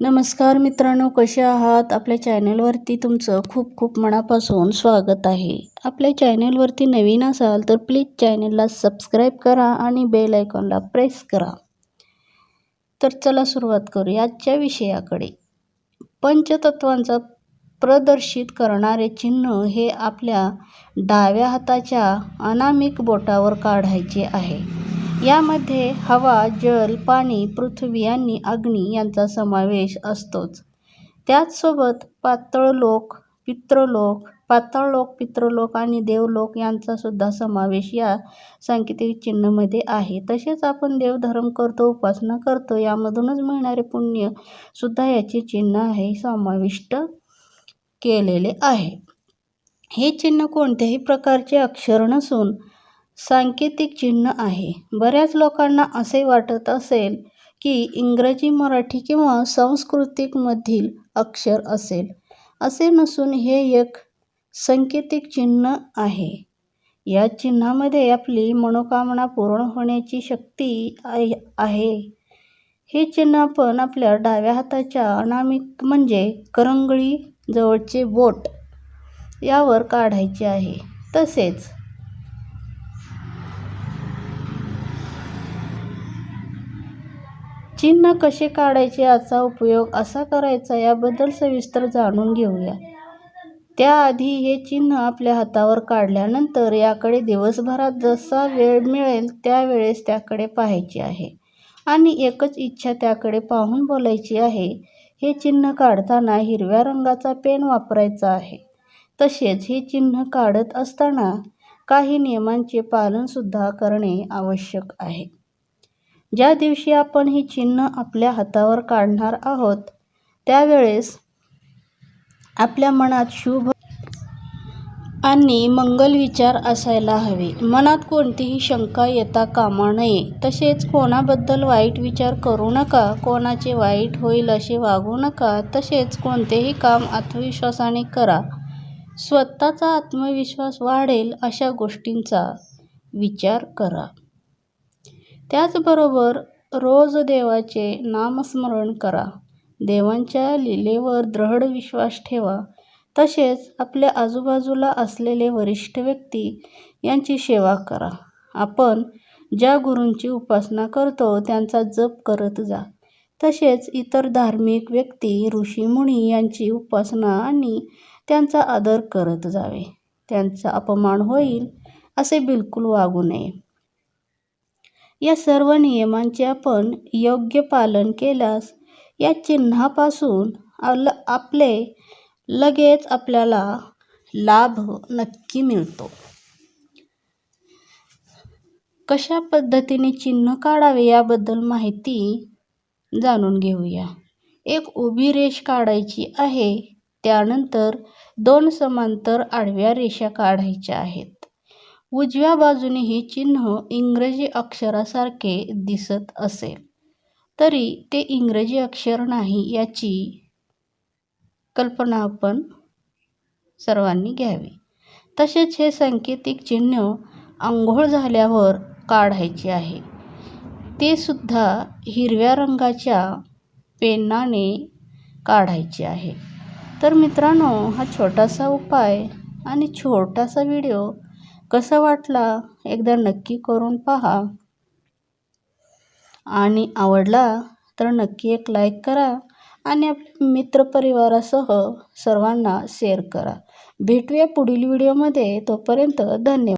नमस्कार मित्रांनो कसे आहात? आपल्या चॅनलवरती तुमचं खूप खूप मनापासून स्वागत आहे. आपल्या चॅनलवरती नवीन असाल तर प्लीज चॅनलला सबस्क्राईब करा आणि बेल आयकॉनला प्रेस करा. तर चला सुरुवात करू आजच्या विषयाकडे. पंचतत्वांचा प्रदर्शित करणारे चिन्ह हे आपल्या डाव्या हाताच्या अनामिक बोटावर काढायचे आहे. यामध्ये हवा जल पाणी पृथ्वी आणि अग्नी यांचा समावेश असतोच. त्याचसोबत पातळलोक पितृलोक पाताळलोक पितृलोक आणि देवलोक यांचा सुद्धा समावेश या सांकेतिक चिन्हामध्ये आहे. तसेच आपण देवधर्म करतो उपासना करतो यामधूनच मिळणारे पुण्य सुद्धा याचे चिन्ह आहे समाविष्ट केलेले आहे. हे चिन्ह कोणत्याही प्रकारचे अक्षर नसून सांकेतिक चिन्ह आहे. बऱ्याच लोकांना असे वाटत असेल की इंग्रजी मराठी किंवा संस्कृतिकमधील अक्षर असेल. असे नसून हे एक सांकेतिक चिन्ह आहे. या चिन्हामध्ये आपली मनोकामना पूर्ण होण्याची शक्ती आहे. हे चिन्ह आपण आपल्या डाव्या हाताच्या अनामिक म्हणजे करंगळी जवळचे बोट यावर काढायचे आहे. तसेच चिन्ह कसे काढायचे याचा उपयोग असा करायचा याबद्दल सविस्तर जाणून घेऊया. त्याआधी हे चिन्ह आपल्या हातावर काढल्यानंतर याकडे दिवसभरात जसा वेळ मिळेल त्यावेळेस त्याकडे पाहायचे आहे. आणि एकच इच्छा त्याकडे पाहून बोलायची आहे हे चिन्ह काढताना हिरव्या रंगाचा पेन वापरायचा आहे. तसेच हे चिन्ह काढत असताना काही नियमांचे पालनसुद्धा करणे आवश्यक आहे. ज्या दिवशी आपण ही चिन्ह आपल्या हातावर काढणार आहोत त्यावेळेस आपल्या मनात शुभ आणि मंगल विचार असायला हवे. मनात कोणतीही शंका येता कामा नये. तसेच कोणाबद्दल वाईट विचार करू नका कोणाचे वाईट होईल असे वागू नका तसेच कोणतेही काम आत्मविश्वासाने करा. स्वतःचा आत्मविश्वास वाढेल अशा गोष्टींचा विचार करा. त्याचबरोबर रोज देवाचे नामस्मरण करा. देवांच्या लीलेवर दृढ विश्वास ठेवा. तसेच आपल्या आजूबाजूला असलेले वरिष्ठ व्यक्ती यांची सेवा करा. आपण ज्या गुरूंची उपासना करतो त्यांचा जप करत जा. तसेच इतर धार्मिक व्यक्ती ऋषीमुनी यांची उपासना आणि त्यांचा आदर करत जावे. त्यांचा अपमान होईल असे बिलकुल वागू नये. या सर्व नियमांचे आपण योग्य पालन केल्यास या चिन्हापासून आपले लगेच आपल्याला लाभ नक्की मिळतो. कशा पद्धतीने चिन्ह काढावे याबद्दल माहिती जाणून घेऊया. एक उभी रेष काढायची आहे त्यानंतर दोन समांतर आडव्या रेषा काढायच्या आहेत. उजव्या बाजूने हे चिन्ह इंग्रजी अक्षरासारखे दिसत असेल तरी ते इंग्रजी अक्षर नाही याची कल्पना आपण सर्वांनी घ्यावी. तसेच हे सांकेतिक चिन्ह आंघोळ झाल्यावर काढायचे आहे. ते सुद्धा हिरव्या रंगाच्या पेनाने काढायचे आहे. तर मित्रांनो हा छोटासा उपाय आणि छोटासा व्हिडिओ कसा वाटला? एकदा नक्की करून पहा. आणि आवडला तर नक्की एक लाईक करा आणि आपल्या मित्रपरिवारासह सर्वांना शेअर करा. भेटूया पुढील व्हिडिओमध्ये तोपर्यंत धन्यवाद.